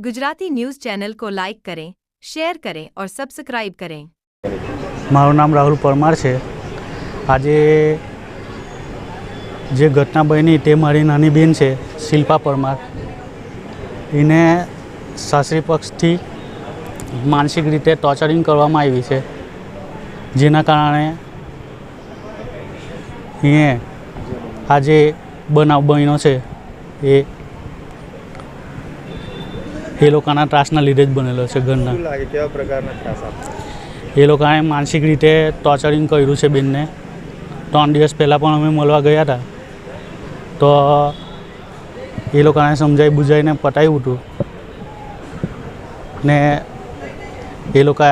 Gujarati news channel को like करें share करें और सब्सक्राइब करें મારું નામ રાહુલ પરમાર છે આજે જે ઘટના બની તે મારી નાની બેન છે શિલ્પા પરમાર એને સાસરી પક્ષથી માનસિક રીતે ટોર્ચરિંગ કરવામાં આવી છે જેના કારણે એ આજે બનાવ બન્યો છે એ એ લોકોના ત્રાસના લીધે જ બનેલો છે ઘરના. કેવા પ્રકારના ત્રાસ એ લોકોએ માનસિક રીતે ટોર્ચરિંગ કર્યું છે બેનને. ત્રણ દિવસ પહેલાં પણ અમે મળવા ગયા હતા. તો એ લોકોને સમજાવી બુજાવીને પટાવ્યું હતું. ને એ લોકો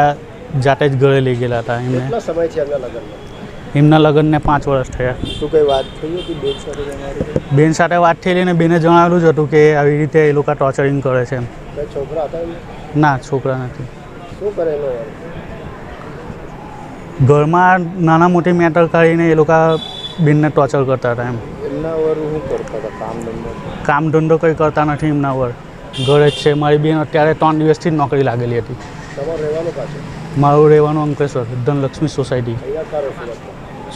જાતે જ ઘરે લઈ ગયેલા હતા એમને. સમય છે એમના લગ્નમાં? એમના લગ્નને પાંચ વર્ષ થયા. શું કઈ વાત થઈ હતી બેન સાથે બેન સાથે વાત થયેલી અને બેને જણાવેલું જ હતું કે આવી રીતે એ લોકો ટોર્ચરિંગ કરે છે છોકરા હતા ના છોકરા નથી. શું કરેલો ઘરમાં નાના મોટી મેટર કાઢીને એ લોકો બેનને ટોર્ચર કરતા હતા એમ. એમના વર શું કરતા હતા? કામ ધંધો? કામ ધંધો કંઈ કરતા નથી એમના વર. ઘરે જ છે. મારી બેન અત્યારે ત્રણ દિવસથી નોકરી લાગેલી હતી. મારું રહેવાનું અંકલેશ્વર ધનલક્ષ્મી સોસાયટી.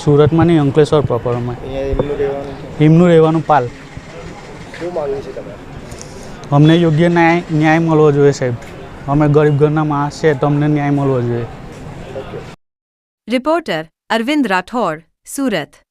સુરતમાં નહીં અંકલેશ્વર પ્રોપરમાં એમનું રહેવાનું પાલ. અમને યોગ્ય ન્યાય ન્યાય મળવો જોઈએ સાહેબ. અમે ગરીબ ઘરના માણસ છે તો અમને ન્યાય મળવો જોઈએ. રિપોર્ટર અરવિંદ રાઠોડ સુરત.